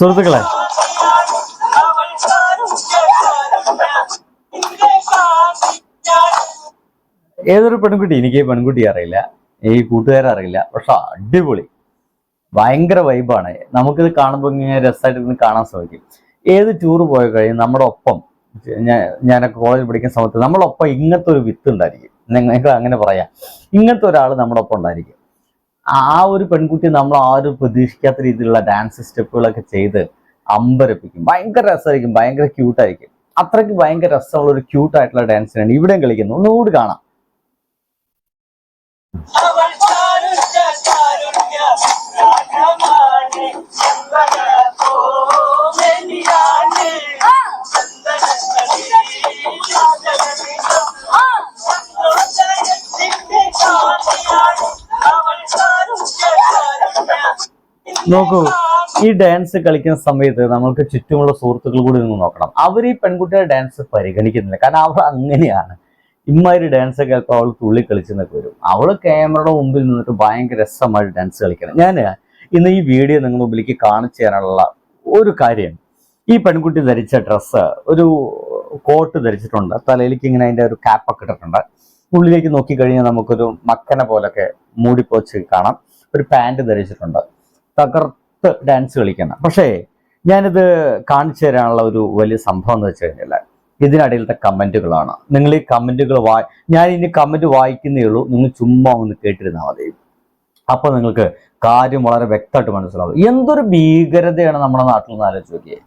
സുഹൃത്തുക്കളെ. ഏതൊരു പെൺകുട്ടി എനിക്ക് പെൺകുട്ടി അറിയില്ല ഈ കൂട്ടുകാരെ അറിയില്ല പക്ഷെ അടിപൊളി. ഭയങ്കര വൈബാണ് നമുക്കിത് കാണുമ്പോൾ ഇങ്ങനെ രസമായിട്ട് ഇരുന്ന് കാണാൻ സാധിക്കും. ഏത് ടൂർ പോയി കഴിഞ്ഞാൽ നമ്മുടെ ഒപ്പം ഞാനൊക്കെ കോളേജിൽ പഠിക്കുന്ന സമയത്ത് നമ്മളൊപ്പം ഇങ്ങനത്തെ ഒരു വിത്ത് ഉണ്ടായിരിക്കും. നിങ്ങൾക്ക് അങ്ങനെ പറയാം. ഇങ്ങനത്തെ ഒരാൾ നമ്മുടെ ഒപ്പം ഉണ്ടായിരിക്കും. ആ ഒരു പെൺകുട്ടി നമ്മൾ ആരും പ്രതീക്ഷിക്കാത്ത രീതിയിലുള്ള ഡാൻസ് സ്റ്റെപ്പുകളൊക്കെ ചെയ്ത് അമ്പരപ്പിക്കും. ഭയങ്കര രസമായിരിക്കും. ഭയങ്കര ക്യൂട്ടായിരിക്കും അത്രയ്ക്ക് ഭയങ്കര രസമുള്ള ഒരു ക്യൂട്ടായിട്ടുള്ള ഡാൻസിനാണ് ഇവിടെയും കളിക്കുന്നത്. ഒന്നുകൂടി കാണാം. നോക്കൂ ഈ ഡാൻസ് കളിക്കുന്ന സമയത്ത് നമ്മൾക്ക് ചുറ്റുമുള്ള സുഹൃത്തുക്കൾ കൂടി നിന്ന് നോക്കണം. അവർ ഈ പെൺകുട്ടിയുടെ ഡാൻസ് പരിഗണിക്കുന്നില്ല. കാരണം അവൾ അങ്ങനെയാണ്. ഇമ്മാതിരി ഡാൻസ് ഒക്കെ ചിലപ്പോൾ അവൾ തുള്ളി കളിച്ചെന്നൊക്കെ വരും. അവൾ ക്യാമറയുടെ മുമ്പിൽ നിന്നിട്ട് ഭയങ്കര രസമായിട്ട് ഡാൻസ് കളിക്കണം. ഞാൻ ഇന്ന് ഈ വീഡിയോ നിങ്ങളുടെ മുമ്പിലേക്ക് കാണിച്ചു തരാനുള്ള ഒരു കാര്യം. ഈ പെൺകുട്ടി ധരിച്ച ഡ്രസ്സ് ഒരു കോട്ട് ധരിച്ചിട്ടുണ്ട്. തലയിലേക്ക് ഇങ്ങനെ അതിന്റെ ഒരു ക്യാപ്പൊക്കെ ഇട്ടിട്ടുണ്ട്. ഉള്ളിലേക്ക് നോക്കിക്കഴിഞ്ഞാൽ നമുക്കൊരു മക്കനെ പോലൊക്കെ മൂടിപ്പോച്ച് കാണാം. ഒരു പാന്റ് ധരിച്ചിട്ടുണ്ട്. തകർത്ത് ഡാൻസ് കളിക്കണം പക്ഷേ ഞാനിത് കാണിച്ചു തരാനുള്ള ഒരു വലിയ സംഭവം എന്ന് വെച്ച് കഴിഞ്ഞാൽ ഇതിനിടയിലത്തെ കമന്റുകളാണ് നിങ്ങൾ ഈ കമന്റുകൾ വായി ഞാൻ ഇനി കമന്റ് വായിക്കുന്നേ ഉള്ളൂ. നിങ്ങൾ ചുമ്മാ ഒന്ന് കേട്ടിരുന്നാൽ മതി. അപ്പോൾ നിങ്ങൾക്ക് കാര്യം വളരെ വ്യക്തമായിട്ട് മനസ്സിലാവും. എന്തൊരു ഭീകരതയാണ് നമ്മുടെ നാട്ടിൽ നിന്ന് ആലോചിച്ച് നോക്കിയേ.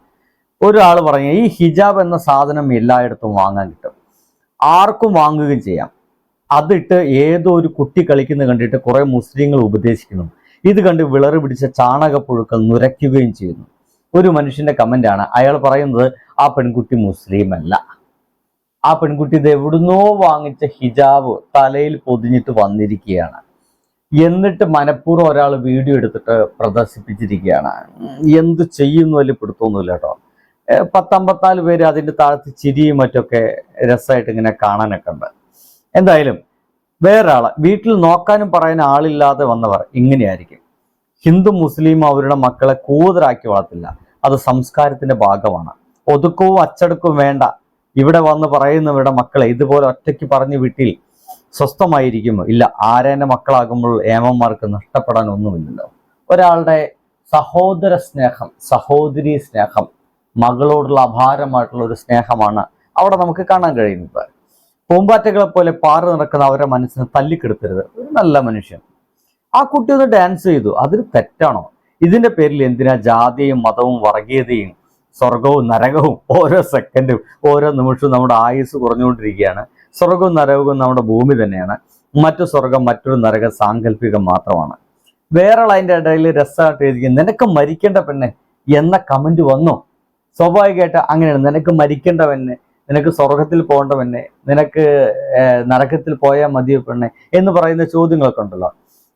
ഒരാൾ പറഞ്ഞു ഈ ഹിജാബ് എന്ന സാധനം എല്ലായിടത്തും വാങ്ങാൻ കിട്ടും. ആർക്കും വാങ്ങുകയും ചെയ്യാം. അതിട്ട് ഏതോ ഒരു കുട്ടി കളിക്കുന്നത് കണ്ടിട്ട് കുറേ മുസ്ലിങ്ങൾ ഉപദേശിക്കുന്നു. ഇത് കണ്ട് വിളറി പിടിച്ച ചാണകപ്പുഴുക്കൾ നുരയ്ക്കുകയും ചെയ്യുന്നു. ഒരു മനുഷ്യന്റെ കമന്റാണ് അയാൾ പറയുന്നത് ആ പെൺകുട്ടി മുസ്ലിം അല്ല. ആ പെൺകുട്ടി ഇത് എവിടുന്നോ വാങ്ങിച്ച ഹിജാബ് തലയിൽ പൊതിഞ്ഞിട്ട് വന്നിരിക്കുകയാണ്. എന്നിട്ട് മനഃപൂർവം ഒരാൾ വീഡിയോ എടുത്തിട്ട് പ്രദർശിപ്പിച്ചിരിക്കുകയാണ്. എന്ത് ചെയ്യുന്നു വലിയ പിടുത്തൊന്നുമില്ല കേട്ടോ. പത്തമ്പത്താൽ പേര് അതിന്റെ താഴത്ത് ചിരിയും മറ്റൊക്കെ രസമായിട്ട് ഇങ്ങനെ കാണാനൊക്കെ ഉണ്ട്. എന്തായാലും വേറൊരാൾ വീട്ടിൽ നോക്കാനും പറയാൻ ആളില്ലാതെ വന്നവർ ഇങ്ങനെയായിരിക്കും. ഹിന്ദു മുസ്ലിം അവരുടെ മക്കളെ കൂതറാക്കി വളർത്തില്ല. അത് സംസ്കാരത്തിന്റെ ഭാഗമാണ്. ഒതുക്കവും അച്ചടക്കവും വേണ്ട. ഇവിടെ വന്ന് പറയുന്നവരുടെ മക്കളെ ഇതുപോലെ ഒറ്റയ്ക്ക് പറഞ്ഞ് വീട്ടിൽ സ്വസ്ഥമായിരിക്കുമോ ഇല്ല ആരേന്റെ മക്കളാകുമ്പോൾ ഏമന്മാർക്ക് നഷ്ടപ്പെടാൻ ഒന്നുമില്ലല്ലോ. ഒരാളുടെ സഹോദര സ്നേഹം സഹോദരി സ്നേഹം മകളോടുള്ള അപാരമായിട്ടുള്ള ഒരു സ്നേഹമാണ് അവിടെ നമുക്ക് കാണാൻ കഴിയുന്നത്. പൂമ്പാറ്റകളെ പോലെ പാറ നടക്കുന്ന അവരുടെ മനസ്സിനെ തല്ലിക്കെടുത്തരുത്. ഒരു നല്ല മനുഷ്യൻ. ആ കുട്ടി ഒന്ന് ഡാൻസ് ചെയ്തു. അതൊരു തെറ്റാണോ? ഇതിന്റെ പേരിൽ എന്തിനാ ജാതിയും മതവും വർഗീയതയും സ്വർഗവും നരകവും ഓരോ സെക്കൻഡും ഓരോ നിമിഷവും നമ്മുടെ ആയുസ് കുറഞ്ഞുകൊണ്ടിരിക്കുകയാണ്. സ്വർഗവും നരകവും നമ്മുടെ ഭൂമി തന്നെയാണ്. മറ്റു സ്വർഗം മറ്റൊരു നരകം സാങ്കല്പികം മാത്രമാണ്. വേറെ അതിന്റെ ഇടയിൽ രസമായിട്ട് എഴുതി നിനക്ക് മരിക്കേണ്ട പെണ്ണെ എന്ന കമന്റ് വന്നോ. സ്വാഭാവികമായിട്ട് അങ്ങനെയാണ്. നിനക്ക് മരിക്കേണ്ട പെണ്ണെ നിനക്ക് സ്വർഗത്തിൽ പോകേണ്ട പെണ്ണെ നിനക്ക് ഏർ, നരകത്തിൽ പോയാൽ മതിയോ പെണ്ണെ എന്ന് പറയുന്ന ചോദ്യങ്ങളൊക്കെ ഉണ്ടല്ലോ.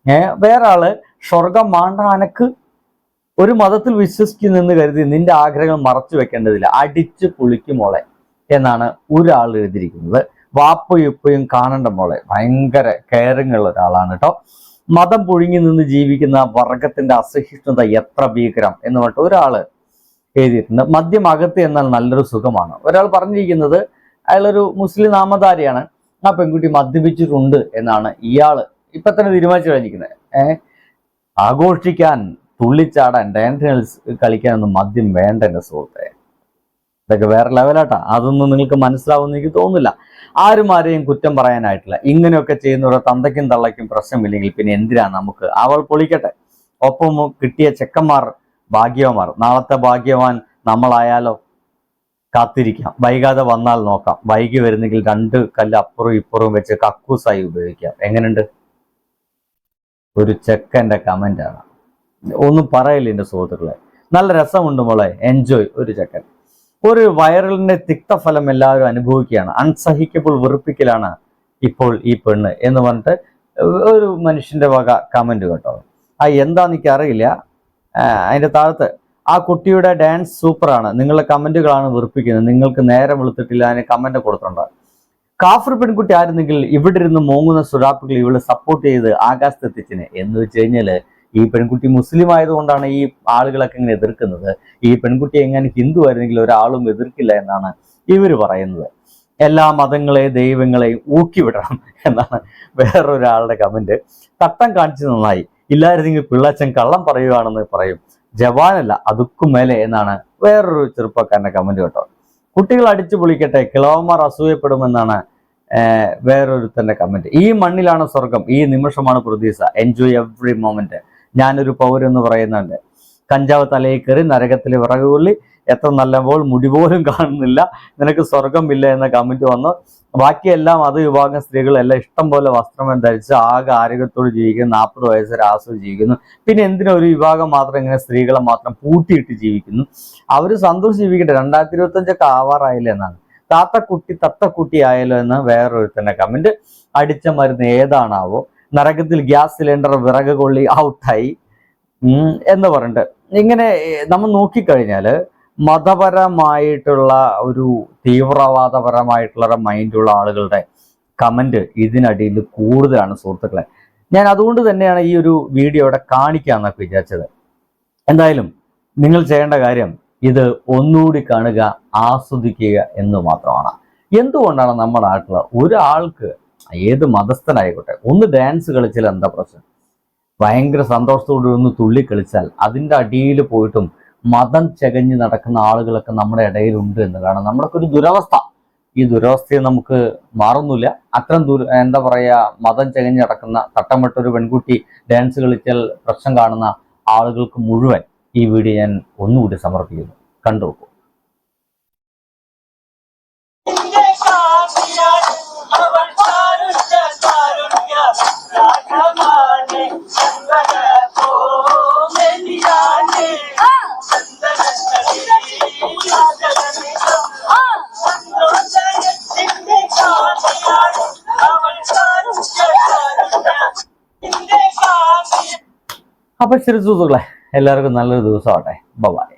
ഏഹ് വേറെ ആൾ സ്വർഗം മാണ്ട അനക്ക് ഒരു മതത്തിൽ വിശ്വസിക്കുന്നെന്ന് കരുതി നിന്റെ ആഗ്രഹങ്ങൾ മറച്ചു വെക്കേണ്ടതില്ല. അടിച്ചു പുളിക്കും മോളെ എന്നാണ് ഒരാൾ എഴുതിയിരിക്കുന്നത്. വാപ്പയുപ്പയും കാണേണ്ട മോളെ. ഭയങ്കര കെയറിങ് ഉള്ള ഒരാളാണ് കേട്ടോ. മതം പുഴുങ്ങി നിന്ന് ജീവിക്കുന്ന വർഗത്തിന്റെ അസഹിഷ്ണുത എത്ര ഭീകരം എന്ന് പറഞ്ഞിട്ട് ഒരാൾ എഴുതിയിട്ടുണ്ട്. മദ്യം അകത്ത് എന്നാൽ നല്ലൊരു സുഖമാണ്. ഒരാൾ പറഞ്ഞിരിക്കുന്നത് അയാളൊരു മുസ്ലിം നാമധാരിയാണ്. ആ പെൺകുട്ടി മദ്യപിച്ചിട്ടുണ്ട് എന്നാണ് ഇയാൾ ഇപ്പൊ തന്നെ തീരുമാനിച്ചു കഴിഞ്ഞിരിക്കുന്നത്. ഏഹ് ആഘോഷിക്കാൻ തുള്ളിച്ചാടാൻ ഡാൻസ് കളിക്കാനൊന്നും മദ്യം വേണ്ട എന്റെ സുഹൃത്തെ. ഇതൊക്കെ വേറെ ലെവലാട്ടാ. അതൊന്നും നിങ്ങൾക്ക് മനസ്സിലാവുമെന്ന് എനിക്ക് തോന്നുന്നില്ല. ആരും ആരെയും കുറ്റം പറയാനായിട്ടില്ല. ഇങ്ങനെയൊക്കെ ചെയ്യുന്നവരുടെ തന്തയ്ക്കും തള്ളയ്ക്കും പ്രശ്നമില്ലെങ്കിൽ പിന്നെ എന്തിനാ നമുക്ക്? അവൾ പൊളിക്കട്ടെ. ഒപ്പം കിട്ടിയ ചെക്കന്മാർ ഭാഗ്യവന്മാർ. നാളത്തെ ഭാഗ്യവാൻ നമ്മളായാലോ കാത്തിരിക്കാം. വൈകാതെ വന്നാൽ നോക്കാം. വൈകി വരുന്നെങ്കിൽ രണ്ട് കല്ല് അപ്പുറവും ഇപ്പുറവും വെച്ച് കക്കൂസായി ഉപയോഗിക്കാം. എങ്ങനെയുണ്ട് ഒരു ചെക്കന്റെ കമന്റ് ആണ്. ഒന്നും പറയില്ല എന്റെ സുഹൃത്തുക്കളെ? നല്ല രസമുണ്ട് മോളെ. എൻജോയ് ഒരു ചെക്കൻ. ഒരു വൈറലിന്റെ തിക്തഫലം എല്ലാവരും അനുഭവിക്കുകയാണ്. അൺസഹിക്കബിൾ വെറുപ്പിക്കലാണ് ഇപ്പോൾ ഈ പെണ്ണ് എന്ന് പറഞ്ഞിട്ട് ഒരു മനുഷ്യന്റെ വക കമന്റ് കേട്ടോ. ആ എന്താന്ന് എനിക്ക് അറിയില്ല ആ, അതിന്റെ താഴത്ത് ആ കുട്ടിയുടെ ഡാൻസ് സൂപ്പറാണ്. നിങ്ങളുടെ കമന്റുകളാണ് വെറുപ്പിക്കുന്നത്. നിങ്ങൾക്ക് നേരെ വെളുത്തിട്ടില്ല അതിന് കമന്റ് കൊടുത്തിട്ടുണ്ട്. കാഫർ പെൺകുട്ടി ആയിരുന്നെങ്കിൽ ഇവിടെ ഇരുന്ന് മോങ്ങുന്ന സുരാപ്പുകൾ ഇവൾ സപ്പോർട്ട് ചെയ്ത് ആകാശത്തെത്തിച്ചിന്. എന്ന് വെച്ച് കഴിഞ്ഞാൽ ഈ പെൺകുട്ടി മുസ്ലിം ആയതുകൊണ്ടാണ് ഈ ആളുകളൊക്കെ ഇങ്ങനെ എതിർക്കുന്നത്. ഈ പെൺകുട്ടി എങ്ങനെ ഹിന്ദു ആയിരുന്നെങ്കിൽ ഒരാളും എതിർക്കില്ല എന്നാണ് ഇവർ പറയുന്നത്. എല്ലാ മതങ്ങളെയും ദൈവങ്ങളെയും ഊക്കിവിടണം എന്നാണ് വേറൊരാളുടെ കമന്റ് തട്ടം കാണിച്ചു നന്നായി. ഇല്ലായിരുന്നെങ്കിൽ പിള്ളാച്ചൻ കള്ളം പറയുകയാണെന്ന് പറയും. ജവാനല്ല അതുക്കും മേലെ എന്നാണ് വേറൊരു ചെറുപ്പക്കാരന്റെ കമന്റ് കേട്ടോ. കുട്ടികൾ അടിച്ചു പൊളിക്കട്ടെ കിളവന്മാർ അസൂയപ്പെടുമെന്നാണ് വേറൊരുത്തന്റെ കമന്റ് ഈ മണ്ണിലാണ് സ്വർഗം ഈ നിമിഷമാണ് പ്രതീക്ഷ. എൻജോയ് എവ്രി മൊമെന്റ് ഞാനൊരു പൗരെന്ന് പറയുന്നുണ്ട്. കഞ്ചാവ് തലയിൽ കയറി നരകത്തിൽ വിറകുകൊള്ളി. എത്ര നല്ലപ്പോൾ മുടി പോലും കാണുന്നില്ല. നിനക്ക് സ്വർഗമില്ല എന്ന കമന്റ് വന്നു. ബാക്കിയെല്ലാം അത് വിഭാഗം സ്ത്രീകളെല്ലാം ഇഷ്ടം പോലെ വസ്ത്രം ധരിച്ച് ആകെ ആരോഗ്യത്തോട് ജീവിക്കുന്നു. നാൽപ്പത് വയസ്സ് രാസു ജീവിക്കുന്നു. പിന്നെ എന്തിനാ ഒരു വിഭാഗം മാത്രം ഇങ്ങനെ സ്ത്രീകളെ മാത്രം പൂട്ടിയിട്ട് ജീവിക്കുന്നു? അവർ സന്തോഷം ജീവിക്കട്ടെ. രണ്ടായിരത്തി ഇരുപത്തഞ്ചൊക്കെ ആവാറായില്ല എന്നാണ്. താത്തക്കുട്ടി തത്തക്കുട്ടി ആയാലോ എന്ന് വേറൊരുത്തന്നെ കമന്റ് അടിച്ച മരുന്ന് ഏതാണാവോ? നരകത്തിൽ ഗ്യാസ് സിലിണ്ടർ വിറക് കൊള്ളി ഔട്ടായി എന്ന് പറഞ്ഞിട്ട്. ഇങ്ങനെ നമ്മൾ നോക്കിക്കഴിഞ്ഞാൽ മതപരമായിട്ടുള്ള ഒരു തീവ്രവാദപരമായിട്ടുള്ള മൈൻഡുള്ള ആളുകളുടെ കമന്റ് ഇതിനടിയിൽ കൂടുതലാണ് സുഹൃത്തുക്കളെ. ഞാൻ അതുകൊണ്ട് തന്നെയാണ് ഈ ഒരു വീഡിയോ ഇവിടെ കാണിക്കാമെന്നൊക്കെ വിചാരിച്ചത്. എന്തായാലും നിങ്ങൾ ചെയ്യേണ്ട കാര്യം ഇത് ഒന്നുകൂടി കാണുക ആസ്വദിക്കുക എന്ന് മാത്രമാണ്. എന്തുകൊണ്ടാണ് നമ്മുടെ നാട്ടിൽ ഒരാൾക്ക് ഏത് മതസ്ഥനായിക്കോട്ടെ ഒന്ന് ഡാൻസ് കളിച്ചാൽ എന്താ പ്രശ്നം? ഭയങ്കര സന്തോഷത്തോടെ ഒന്ന് തുള്ളി കളിച്ചാൽ അതിന്റെ അടിയിൽ പോയിട്ടും മതം ചകഞ്ഞ് നടക്കുന്ന ആളുകളൊക്കെ നമ്മുടെ ഇടയിലുണ്ട് എന്നതാണ് നമ്മുടെ ഒരു ദുരവസ്ഥ. ഈ ദുരവസ്ഥയെ നമുക്ക് മാറുന്നില്ല. അത്തരം ദുര എന്താ പറയുക മതം ചകഞ്ഞ് നടക്കുന്ന തട്ടമിട്ട ഒരു പെൺകുട്ടി ഡാൻസ് കളിച്ചാൽ പ്രശ്നം കാണുന്ന ആളുകൾക്ക് മുഴുവൻ ഈ വീഡിയോ ഞാൻ ഒന്നുകൂടി സമർപ്പിക്കുന്നു. കണ്ടു നിന്റെ കാമിയ അപ്പൊ ശരി സുഹൃത്തുക്കളെ എല്ലാവർക്കും നല്ലൊരു ദിവസമാട്ടെ ബൈ